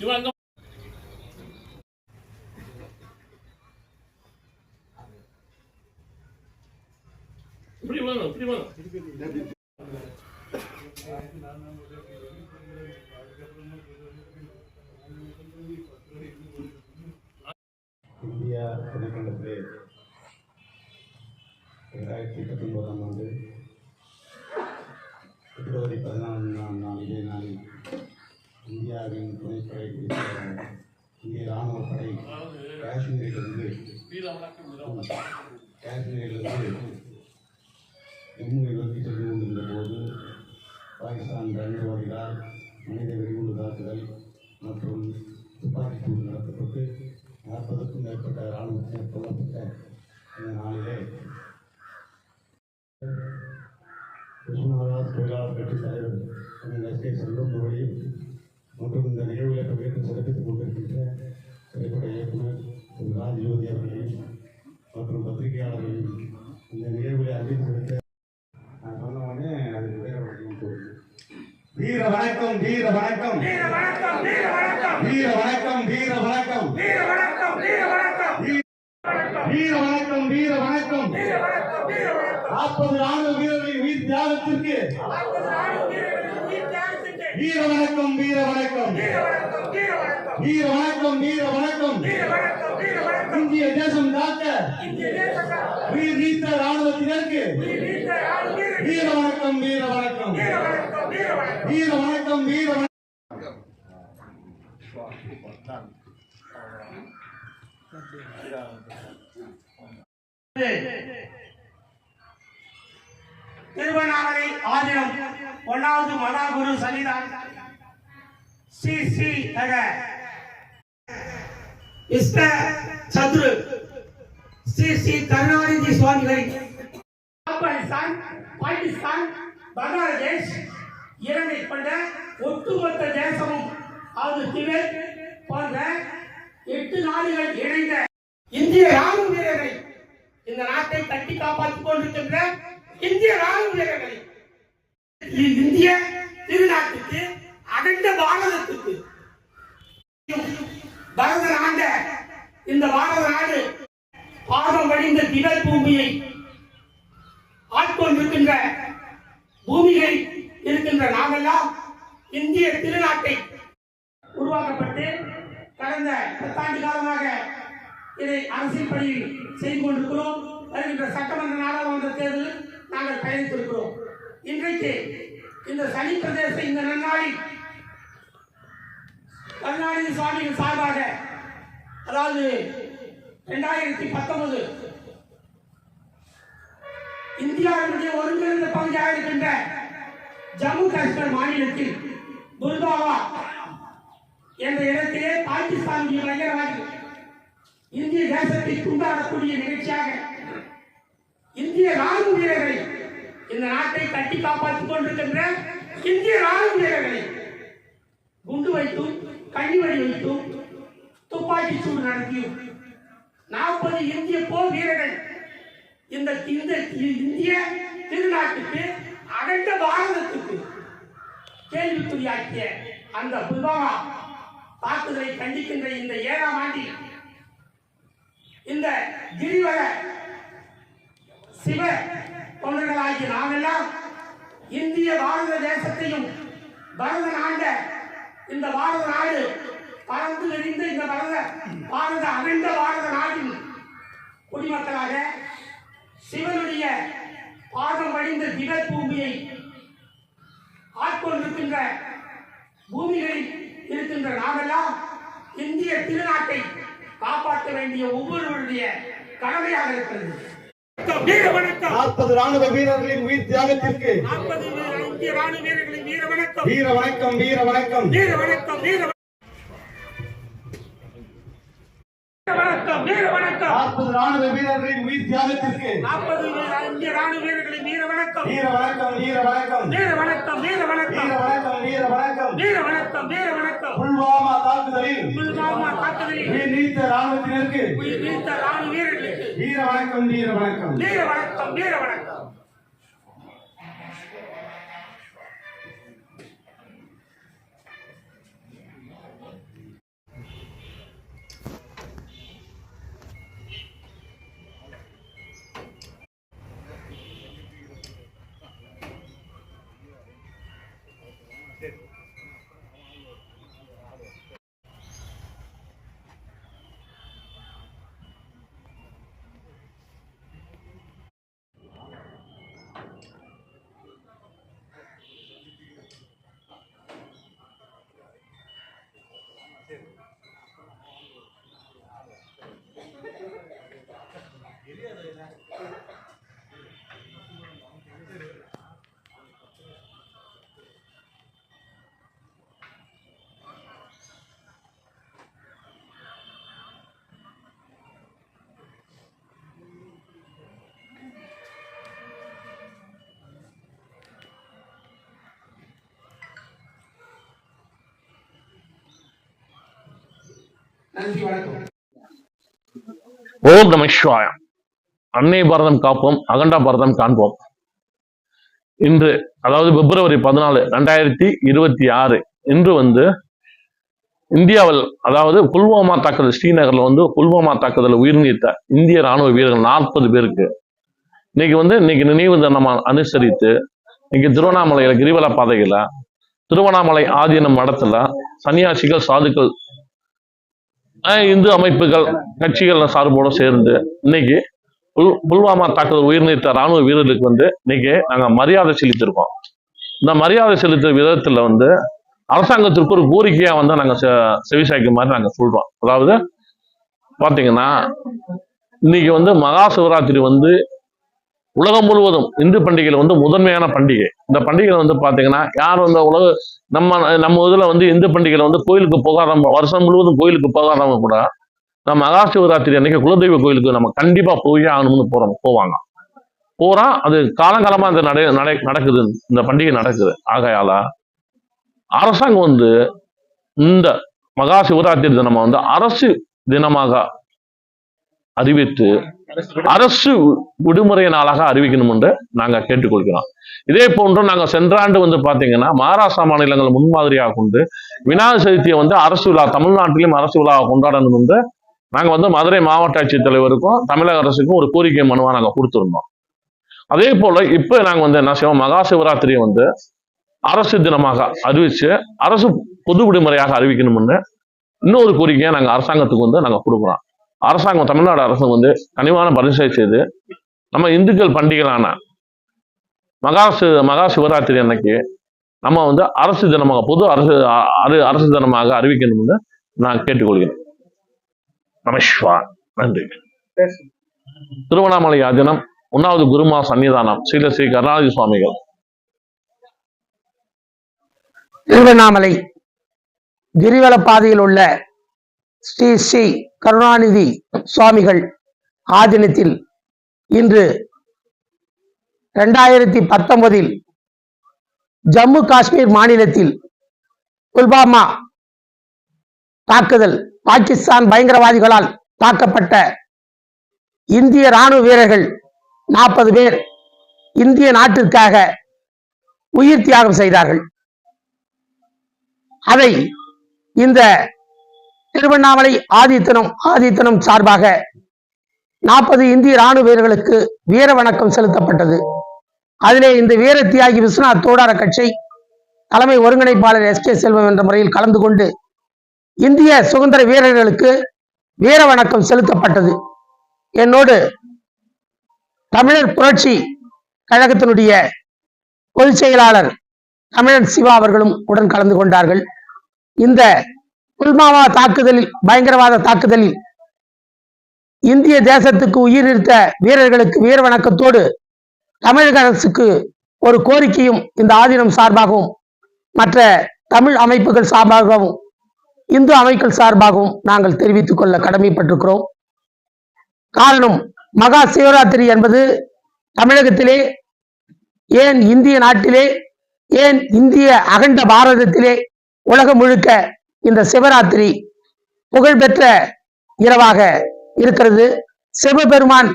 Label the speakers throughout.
Speaker 1: శివంగం ప్రిమను ప్రిమను காஷ்மீரிலிருந்து காஷ்மீரிலிருந்து ஜம்மு நோக்கி சென்று கொண்டிருந்த போது பாகிஸ்தான் பயங்கரவாதிகளால் மனித வெடிகுண்டு தாக்குதல் மற்றும் துப்பாக்கிச் சூடு நடத்தப்பட்டு நாற்பதுக்கும் மேற்பட்ட இராணுவத்தினர் கொல்லப்பட்ட இந்த நாளிலே கிருஷ்ணராஜ் தொழிலாளர் கட்சி தலைவர் எஸ் கே செல்வம் அவர்களையும் மற்றும் இந்த நிகழ்வில் பங்கேற்று சிறப்பித்துக் கொண்டிருக்கின்ற திரைப்பட இயக்குனர் திரு ராஜ் யோதி அவர்களையும் மற்றும் பத்திரிகையாளர்களையும் இந்த நிகழ்வில் அஞ்சலி செலுத்த நான் சொன்ன உடனே அதுக்கு வேற வழியும் போகுது வீர வணக்கம் வீர வணக்கம்
Speaker 2: வீர வணக்கம் வீர வணக்கம்
Speaker 1: வீர வணக்கம் வீர வணக்கம்
Speaker 2: வீர வணக்கம் வீர வணக்கம்
Speaker 1: வீர வணக்கம் வீர வணக்கம்
Speaker 2: வீர வணக்கம் வீர வணக்கம்
Speaker 1: நாற்பது ராணுவ வீரர்களின் உயிர் தியாகத்திற்கு
Speaker 2: நாற்பது ராணுவ வீரர்களின் உயிர் தியாகத்திற்கு
Speaker 1: வீர வணக்கம் வீர வணக்கம்
Speaker 2: வீர வணக்கம். வீர வணக்கம்
Speaker 1: இந்திய தேசம் காக்க. உயிர் நீத்த ராணுவத்தினருக்கு. வீர வணக்கம் வீர வணக்கம்.
Speaker 2: வீர வணக்கம் வீர திருவண்ணாமலை ஆதினம் ஒன்னாவது மகாகுரு சன்னிதான ஸ்ரீ ஸ்ரீ தக இஷ்ட சத்ரு. ஸ்ரீ ஸ்ரீ கருணாநிதி சுவாமிகள். ஆப்கானிஸ்தான் பாகிஸ்தான் பங்களாதேஷ் இலங்கை கொண்ட ஒட்டுமொத்த தேசமும் அது திபெத் போன்ற எட்டு நாடுகள் இணைந்த இந்திய ராணுவ வீரர்களை இந்த நாட்டை கட்டி காப்பாற்றிக் கொண்டிருக்கின்ற இந்திய ராணுவ வீரர்களை. இந்திய திருநாட்டுக்கு அகண்ட பாரதத்துக்கு. பரத ஆண்ட இந்த பாரத நாடு பாதம் வடிந்த திடல் பூமியை ஆட்கொண்டிருக்கின்ற பூமிகள் இருக்கின்ற நாமெல்லாம் இந்திய திருநாட்டை உருவாக்கப்பட்டு கடந்த பத்தாண்டு காலமாக இதை அரசியல் பணியில் செய்து கொண்டிருக்கிறோம். வருகின்ற சட்டமன்ற நாடாளுமன்ற தேர்தலில் நாங்கள் பயணித்திருக்கிறோம். இன்றைக்கு இந்த சனி பிரதேச இந்த நன்னாளில் கருணாநிதி சுவாமிகள் சார்பாக அதாவது இரண்டாயிரத்தி பத்தொன்பது இந்தியாவினுடைய ஒருங்கிணைந்த பகுதியாக இருக்கின்ற ஜம்மு காஷ்மீர் மாநிலத்தில் புல்காவா என்ற இடத்திலே பாகிஸ்தானுடைய பயங்கரவாதி இந்திய தேசத்தை துண்டாடக்கூடிய நிகழ்ச்சியாக இந்திய ராணுவ வீரர்களை இந்த நாட்டை கட்டி காப்பாற்றிக் கொண்டிருக்கின்ற இந்திய ராணுவ வீரர்களை குண்டு வைத்து கண்ணிவடி வைத்தும் துப்பாக்கி சூடு நடத்தியும் நாற்பது இந்திய போர் வீரர்கள் இந்த இந்திய திருநாட்டுக்கு அகண்ட பாரதத்துக்கு கேள்விக்குறியாக்கிய அந்த புல்வாமா தாக்குதலை கண்டிக்கின்ற இந்த ஏழாம் ஆண்டில் இந்த கிரிவல சிவ தொண்டர்களாகிய நாமெல்லாம் இந்திய பாரத தேசத்தையும் பரத ஆண்ட இந்த பாரத நாடு பறந்து எரிந்த இந்த பரத பாரத அகண்ட பாரத நாட்டின் குடிமக்களாக சிவனுடைய பாதம் வடிந்த திபெத் பூமியை ஆட்கொண்டிருக்கின்ற பூமிகளில் இருக்கின்ற நாமெல்லாம் இந்திய திருநாட்டை காப்பாற்ற வேண்டிய ஒவ்வொருவருடைய கடமையாக இருக்கிறது.
Speaker 1: நாற்பது ராணுவ வீரர்களின் உயிர் தியாகத்திற்கு
Speaker 2: இந்திய ராணுவ வீரர்களின் வீர வணக்கம்
Speaker 1: வீர வணக்கம் வீர வணக்கம்
Speaker 2: வீர வணக்கம் வீர வணக்கம் வீர வணக்கம்
Speaker 1: நாற்பது ராணுவ வீரர்களின் உயிர் தியாகத்திற்கு
Speaker 2: நாற்பது இந்திய ராணுவ வீரர்களின் வீர வணக்கம்
Speaker 1: வீர வணக்கம் வீர வணக்கம்
Speaker 2: வீர வணக்கம் வீர
Speaker 1: வீர
Speaker 2: வணக்கம்
Speaker 1: வணக்கம் வீர வணக்கம்
Speaker 2: வீர வணக்கம் வீர வணக்கம்
Speaker 1: புல்வாமா தாக்குதலில்
Speaker 2: புல்வாமா தாக்குதலில்
Speaker 1: உயிர் நீத்த ராணுவத்தினருக்கு
Speaker 2: உயிர் நீத்த ராணுவ வீரர்களுக்கு
Speaker 1: வீர வணக்கம் வீர வணக்கம்
Speaker 2: வீர வணக்கம் வீர வணக்கம் நன்றி வணக்கம்.
Speaker 3: ஓம் நம சிவாய. அன்னை பாரதம் காப்போம் அகண்டா பாரதம் காண்போம். இன்று அதாவது பிப்ரவரி பதினாலு ரெண்டாயிரத்தி இருபத்தி ஆறு இன்று வந்து இந்தியாவில் அதாவது புல்வாமா தாக்குதல் ஸ்ரீநகர்ல வந்து புல்வாமா தாக்குதல் உயிர் நீத்த இந்திய ராணுவ வீரர்கள் நாற்பது பேருக்கு. இன்னைக்கு வந்து இன்னைக்கு நினைவு தினமா அனுசரித்து இன்னைக்கு திருவண்ணாமலையில கிரிவல பாதையில திருவண்ணாமலை ஆதீனம் மடத்துல சன்னியாசிகள் சாதுக்கள் இந்து அமைப்புகள் கட்சிகள் சார்போட சேர்ந்து இன்னைக்கு புல் புல்வாமா தாக்குதல் உயிர் நீத்த ராணுவ வீரர்களுக்கு வந்து இன்னைக்கு நாங்கள் மரியாதை செலுத்திருக்கோம் இந்த மரியாதை செலுத்துற விதத்தில் வந்து அரசாங்கத்திற்கு ஒரு கோரிக்கையாக வந்து நாங்கள் செ- செவிசாய்க்கும் மாதிரி நாங்கள் சொல்கிறோம் அதாவது பார்த்தீங்கன்னா இன்னைக்கு வந்து மகா சிவராத்திரி வந்து உலகம் முழுவதும் இந்து பண்டிகையில் வந்து முதன்மையான பண்டிகை. இந்த பண்டிகையில் வந்து பார்த்தீங்கன்னா யார் வந்து உலக நம்ம நம்ம இதில் வந்து இந்து பண்டிகையில் வந்து கோயிலுக்கு போகாதவங்க வருஷம் முழுவதும் கோயிலுக்கு போகாதவங்க கூட நம்ம மகா சிவராத்திரி அன்னைக்கு குலதெய்வ கோயிலுக்கு நம்ம கண்டிப்பாக போய் ஆகணும்னு போகிறோம் போவாங்க. போறா அது காலங்காலமாக இந்த நடை நடை நடக்குது இந்த பண்டிகை நடக்குது. ஆகையால அரசாங்கம் வந்து இந்த மகா சிவராத்திரி தினமா வந்து அரசு தினமாக அறிவித்து அரசு விடுமுறை நாளாக அறிவிக்கணும் என்று நாங்கள் கேட்டுக்கொள்கிறோம். இதே போன்று நாங்கள் சென்ற ஆண்டு வந்து பார்த்தீங்கன்னா மகாராஷ்டிரா மாநிலங்கள் முன்மாதிரியாக கொண்டு விநாயகர் சதுர்த்தியை வந்து அரசு விழா தமிழ்நாட்டிலும் அரசு விழாவை கொண்டாடணும் என்று நாங்கள் வந்து மதுரை மாவட்ட ஆட்சித் தலைவருக்கும் தமிழக அரசுக்கும் ஒரு கோரிக்கை மனுவாக நாங்கள் கொடுத்துருந்தோம். அதே போல இப்போ நாங்கள் வந்து என்ன செய்வோம் மகா சிவராத்திரியை வந்து அரசு தினமாக அறிவிச்சு அரசு பொது விடுமுறையாக அறிவிக்கணும்னு இன்னொரு கோரிக்கையை நாங்கள் அரசாங்கத்துக்கு வந்து நாங்கள் கொடுக்குறோம். அரசாங்கம் தமிழ்நாடு அரசு வந்து கனிவான பரிசை செய்து நம்ம இந்துக்கள் பண்டிகைகளான மகா மகா சிவராத்திரி அன்னைக்கு நம்ம வந்து அரசு தினமாக பொது அரசு அ- அரு- அரசு தினமாக அறிவிக்கணும்னு நான் கேட்டுக்கொள்கிறேன். நமஸ்வா நன்றி. திருவண்ணாமலை ஆதீனம் உண்ணாவது குருமா சன்னிதானம் ஸ்ரீல ஸ்ரீ கருணாநிதி சுவாமிகள்.
Speaker 2: திருவண்ணாமலை கிரிவல பாதையில் உள்ள ஸ்ரீ ஸ்ரீ கருணாநிதி சுவாமிகள் ஆதீனத்தில் இன்று ரெண்டாயிரத்தி பத்தொன்பதில் ஜம்மு காஷ்மீர் மாநிலத்தில் புல்வாமா தாக்குதல் பாகிஸ்தான் பயங்கரவாதிகளால் தாக்கப்பட்ட இந்திய ராணுவ வீரர்கள் நாற்பது பேர் இந்திய நாட்டிற்காக உயிர் தியாகம் செய்தார்கள். அதை இந்த திருவண்ணாமலை ஆதித்தனம் ஆதித்தனம் சார்பாக நாற்பது இந்திய ராணுவ வீரர்களுக்கு வீர வணக்கம் செலுத்தப்பட்டது. அதிலே இந்த வீர தியாகி விஸ்வநாத் தோடார கட்சி தலைமை ஒருங்கிணைப்பாளர் எஸ் கே செல்வம் என்ற முறையில் கலந்து கொண்டு இந்திய சுதந்திர வீரர்களுக்கு வீர வணக்கம் செலுத்தப்பட்டது. என்னோடு தமிழர் புரட்சி கழகத்தினுடைய பொதுச் செயலாளர் தமிழன் சிவா அவர்களும் உடன் கலந்து கொண்டார்கள். இந்த புல்வாமா தாக்குதலில் பயங்கரவாத தாக்குதலில். இந்திய தேசத்துக்கு உயிர் நிறுத்த வீரர்களுக்கு வீர வணக்கத்தோடு தமிழக அரசுக்கு ஒரு கோரிக்கையும் இந்த ஆதீனம் சார்பாகவும் மற்ற தமிழ் அமைப்புகள் சார்பாகவும் இந்து அமைப்புகள் சார்பாகவும் நாங்கள் தெரிவித்துக் கொள்ள கடமைப்பட்டிருக்கிறோம். காரணம் மகா சிவராத்திரி என்பது தமிழகத்திலே ஏன் இந்திய நாட்டிலே ஏன் இந்திய அகண்ட பாரதத்திலே உலகம் முழுக்க இந்த சிவராத்திரி புகழ்பெற்ற இரவாக இருக்கிறது. சிவபெருமான்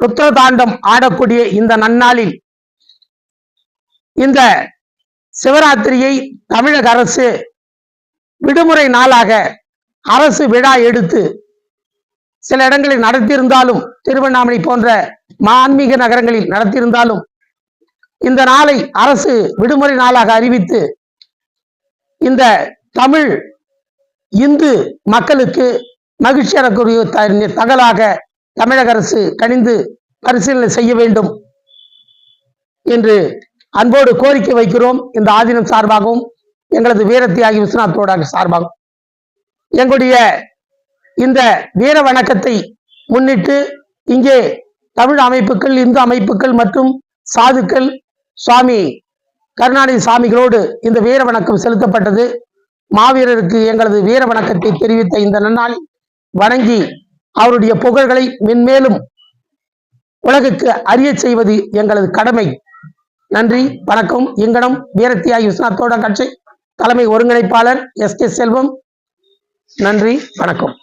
Speaker 2: ருத்ரதாண்டம் ஆடக்கூடிய இந்த நன்னாளில் இந்த சிவராத்திரியை தமிழக அரசு விடுமுறை நாளாக அரசு விழா எடுத்து சில இடங்களில் நடத்தியிருந்தாலும் திருவண்ணாமலை போன்ற ஆன்மீக நகரங்களில் நடத்தியிருந்தாலும் இந்த நாளை அரசு விடுமுறை நாளாக அறிவித்து இந்த தமிழ் இந்து மக்களுக்கு மகிழ்ச்சி அறக்கூடிய தகவலாக தமிழக அரசு கணிந்து பரிசீலனை செய்ய வேண்டும் என்று அன்போடு கோரிக்கை வைக்கிறோம். இந்த ஆதீனம் சார்பாகவும் எங்களது வீரத்தியாகி விஸ்வநாத்தோட சார்பாகவும். எங்களுடைய இந்த வீர வணக்கத்தை முன்னிட்டு இங்கே தமிழ் அமைப்புகள் இந்து அமைப்புகள் மற்றும் சாதுக்கள் சுவாமி கருணாநிதி சாமிகளோடு இந்த வீர வணக்கம் செலுத்தப்பட்டது. மாவீரருக்கு எங்களது வீர வணக்கத்தை தெரிவித்த இந்த நன்னாளில் வணங்கி அவருடைய புகழ்களை மென்மேலும் உலகுக்கு அறியச் செய்வது எங்களது கடமை. நன்றி வணக்கம். எங்கனம் வீரத்தியா விஸ்வநாத்தோட கட்சி தலைமை ஒருங்கிணைப்பாளர் எஸ் கே செல்வம். நன்றி வணக்கம்.